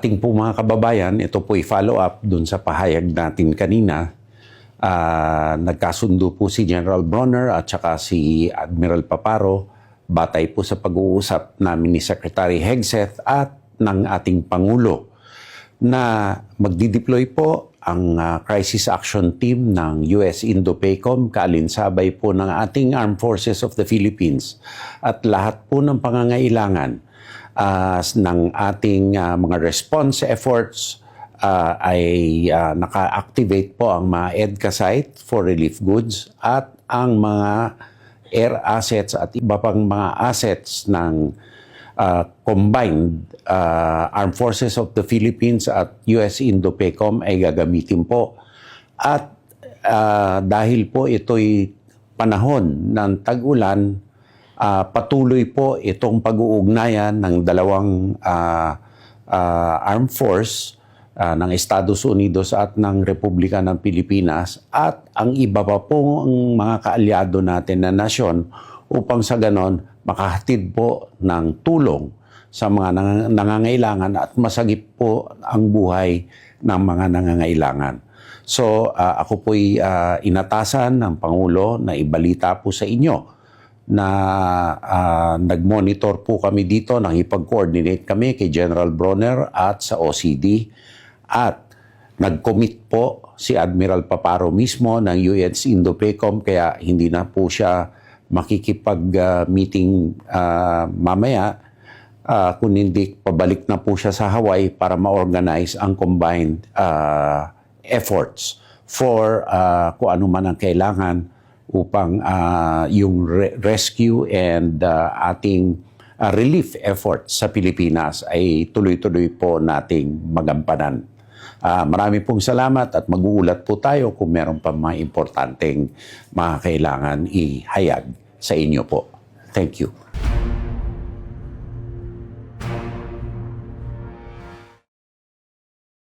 ating po mga kababayan, ito po i-follow up dun sa pahayag natin kanina. Ah, nagkasundo po si General Bronner at saka si Admiral Paparo batay po sa pag-uusap namin ni Secretary Hegseth at ng ating Pangulo na magdi-deploy po ang ah, crisis action team ng US Indo-PACOM kaalinsabay po ng ating Armed Forces of the Philippines at lahat po ng pangangailangan ah, ng ating ah, mga response efforts ah, ay ah, naka-activate po ang mga EDCA site for relief goods at ang mga air assets at iba pang mga assets ng uh, combined uh, Armed Forces of the Philippines at US Indo-PACOM ay gagamitin po. At uh, dahil po ito'y panahon ng tag-ulan, uh, patuloy po itong pag-uugnayan ng dalawang uh, uh, armed force uh, ng Estados Unidos at ng Republika ng Pilipinas at ang iba pa po ang mga kaalyado natin na nasyon upang sa ganon makahatid po ng tulong sa mga nang- nangangailangan at masagip po ang buhay ng mga nangangailangan. So uh, ako po'y uh, inatasan ng Pangulo na ibalita po sa inyo na ah, nag-monitor po kami dito, nang ipag-coordinate kami kay General Bronner at sa OCD at nag-commit po si Admiral Paparo mismo ng US Indo-PACOM kaya hindi na po siya makikipag-meeting ah, mamaya. Ah, kung hindi pabalik na po siya sa Hawaii para ma-organize ang combined ah, efforts for ah, kung ano man ang kailangan upang ah, yung re- rescue and ah, ating ah, relief efforts sa Pilipinas ay tuloy-tuloy po nating magampanan. Ah, marami pong salamat at mag-uulat po tayo kung meron pa mga importanteng mga kailangan ihayag sa inyo po. Thank you.